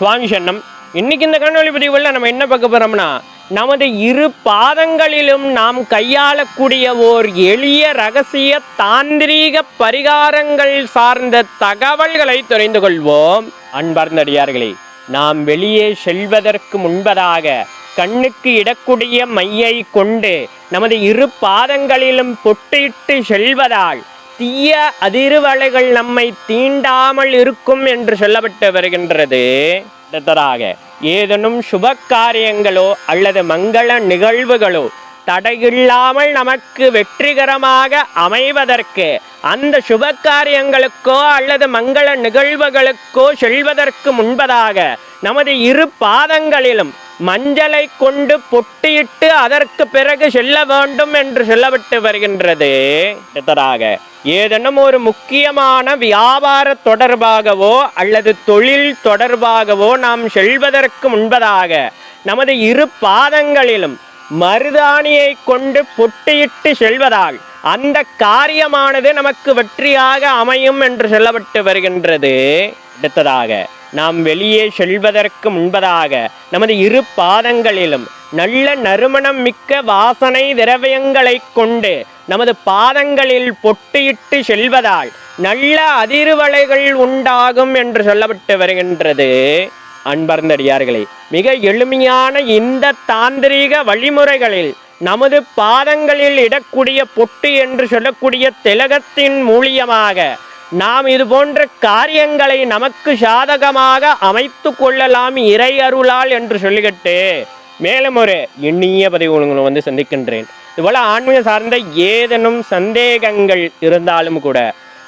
சுவாமி சன்னம் இன்னைக்கு இந்த கண்ணொளி பதிவுகளில் நம்ம என்ன பார்க்க போகிறோம்னா நமது இரு பாதங்களிலும் நாம் கையாளக்கூடிய ஓர் எளிய ரகசிய தாந்திரீக பரிகாரங்கள் சார்ந்த தகவல்களை தெரிந்து கொள்வோம். அன்பார்ந்தடியார்களே நாம் வெளியே செல்வதற்கு முன்பதாக கண்ணுக்கு இடக்கூடிய மையை கொண்டு நமது இரு பாதங்களிலும் பொட்டிட்டு செல்வதால் தீய அதிர்வலைகள் நம்மை தீண்டாமல் இருக்கும் என்று சொல்லப்பட்டு வருகின்றது. அடுத்ததாக ஏதேனும் சுப காரியங்களோ அல்லது மங்கள நிகழ்வுகளோ தடையில்லாமல் நமக்கு வெற்றிகரமாக அமைவதற்கு அந்த சுப காரியங்களுக்கோ அல்லது மங்கள நிகழ்வுகளுக்கோ செல்வதற்கு முன்பதாக நமது இரு பாதங்களிலும் மஞ்சளை கொண்டு பொட்டியிட்டு அதற்கு பிறகு செல்ல வேண்டும் என்று சொல்லப்பட்டு வருகின்றது. அடுத்ததாக ஏதேனும் ஒரு முக்கியமான வியாபார தொடர்பாகவோ அல்லது தொழில் தொடர்பாகவோ நாம் செல்வதற்கு முன்பதாக நமது இரு பாதங்களிலும் மருதாணியை கொண்டு பொட்டியிட்டு செல்வதால் அந்த காரியமானது நமக்கு வெற்றியாக அமையும் என்று சொல்லப்பட்டு வருகின்றது. அடுத்ததாக நாம் வெளியே செல்வதற்கு முன்பதாக நமது இரு பாதங்களிலும் நல்ல நறுமணம் மிக்க வாசனை திரவியங்களை கொண்டு நமது பாதங்களில் பொட்டியிட்டு செல்வதால் நல்ல அதிர்வலைகள் உண்டாகும் என்று சொல்லப்பட்டு வருகின்றது. அன்பர்ந்தடியார்களே மிக எளிமையான இந்த தாந்திரீக வழிமுறைகளில் நமது பாதங்களில் இடக்கூடிய பொட்டு என்று சொல்லக்கூடிய திலகத்தின் மூலியமாக நாம் இது போன்ற காரியங்களை நமக்கு சாதகமாக அமைத்து கொள்ளலாம் இறை அருளால் என்று சொல்லிக்கிட்டு மேலும் ஒரு எண்ணிய பதிவு உங்களை வந்து சந்திக்கின்றேன். இதுபோல் ஆன்மீக சார்ந்த ஏதேனும் சந்தேகங்கள் இருந்தாலும் கூட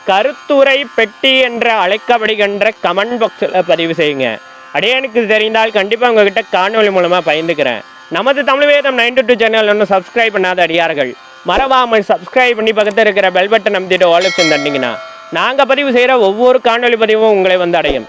கருத்துரை பெட்டி என்று அழைக்கப்படுகின்ற கமெண்ட் பாக்ஸில் பதிவு செய்யுங்க. அடையானுக்கு தெரிந்தால் கண்டிப்பாக உங்ககிட்ட காணொலி மூலமாக பயந்துக்கிறேன். நமது தமிழ் வேதம் நைன்டி டூ சேனல் ஒன்றும் சப்ஸ்கிரைப் பண்ணாத அடியார்கள். மறவாமல் சப்ஸ்கிரைப் பண்ணி பக்கத்தில் இருக்கிற பெல் பட்டன் அமைத்திட்டு ஆலோசனை தண்டிங்கன்னா நாங்கள் பதிவு செய்கிற ஒவ்வொரு காணொலி பதிவும் உங்களை வந்து அடையும்.